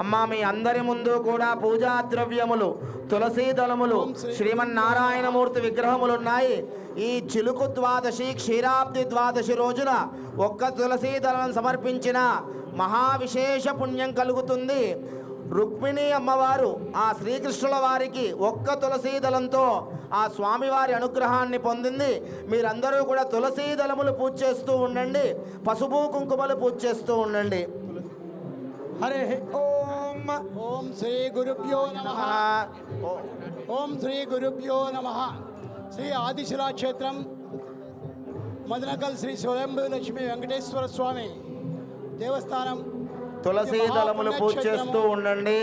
అమ్మా మీ అందరి ముందు కూడా పూజా ద్రవ్యములు తులసీ దళములు శ్రీమన్నారాయణమూర్తి విగ్రహములు ఉన్నాయి. ఈ చిలుకు ద్వాదశి క్షీరాబ్ది ద్వాదశి రోజున ఒక్క తులసీ దళం సమర్పించిన మహావిశేష పుణ్యం కలుగుతుంది. రుక్మిణి అమ్మవారు ఆ శ్రీకృష్ణుల వారికి ఒక్క తులసీ దళంతో ఆ స్వామివారి అనుగ్రహాన్ని పొందింది. మీరందరూ కూడా తులసీ దళములు పూజ చేస్తూ ఉండండి. పసుపు కుంకుమలు పూజ చేస్తూ ఉండండి. హరి ఓం ఓం శ్రీ గురుభ్యో నమ ఓం శ్రీ గురుభ్యో నమ శ్రీ ఆదిశిలా క్షేత్రం మదనకల్ శ్రీ స్వయంభూ లక్ష్మీ వెంకటేశ్వర స్వామి దేవస్థానం తులసీ దళములు పూజ చేస్తూ ఉండండి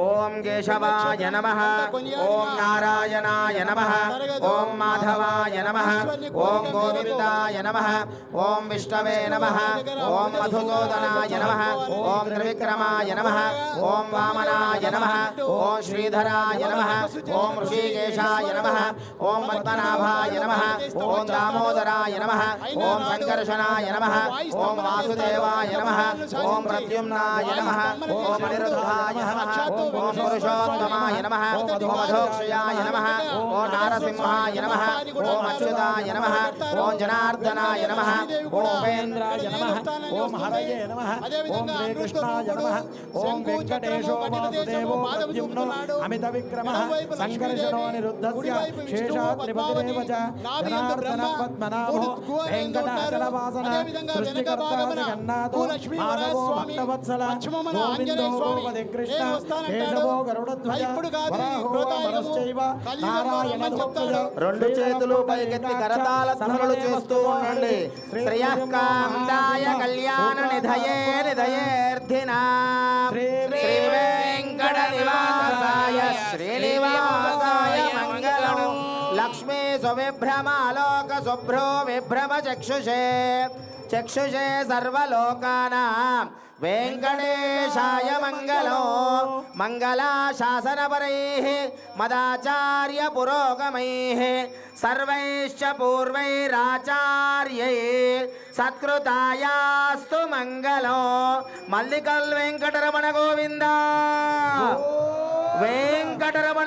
ఓం కేశవాయ నమ ఓం నారాయణాయ నమ ఓం మాధవాయ నమ ఓం గోవిందాయ నమ ఓం విష్ణవే నమ ఓం మధుసూదనాయ నమ ఓం త్రివిక్రమాయ నమ ఓం వామనాయ నమ ఓం శ్రీధరాయ నమ ఓం ఋషికేశాయ నమ ఓం పద్మనాభాయ నమ ఓం దామోదరాయ నమ ఓం సంకర్షణాయ నమ ఓం వాసుదేవాయ నమ ఓం ప్రద్యుమ్నాయ నమ ఓం అనిరుద్ధాయ నమ ఓం పురుషోత్తమాయ నమ ఓం అధోక్షయాయ నమ ఓం నారసింహాయ నమ ఓం అచ్యుతాయ నమ ఓం జనార్దనాయ నమ ఓం ఉపేంద్రాయ నమ ఓం హరయే నమ ఓం శ్రీకృష్ణాయ నమ ఓం వెంకటేశో వాసుదేవో ప్రద్యుమ్నో అమిత విక్రమ సంకర్షణో నిరుద్ధస్య శేషాద్రిపతిరేవ చ జనార్దన పద్మనాభో వెంకటాచలవాసన సృష్టికర్త జగన్నాథో మాధవో భక్తవత్సల గోవిందో గోపతి కృష్ణ కేశవో గరుడధ్వజ వరాహో వరశ్చైవ నారాయణ రెండు చేతులు పైకెత్తి కరతాళ ధ్వనులు చేస్తూ ఉండండి. శ్రేయకాందాయ కళ్యాణ నిధయే నిధయేర్థినా శ్రీ వెంకట నివాసాయ శ్రీనివాసాయ మంగళం. లక్ష్మీ సువిభ్రమాలోక శుభ్రో విభ్రమ చక్షుషే చక్షుషే సర్వలోకానాం. వెంకటేశాయ మంగళో మంగళాశాసనపరైः మదాచార్య పురోగమైः సర్వైశ్చ పూర్వైరాచార్యై సత్కృతాయాస్తు మంగళో మల్లికల్ వెంకటరమణ గోవింద వెంకటరమణ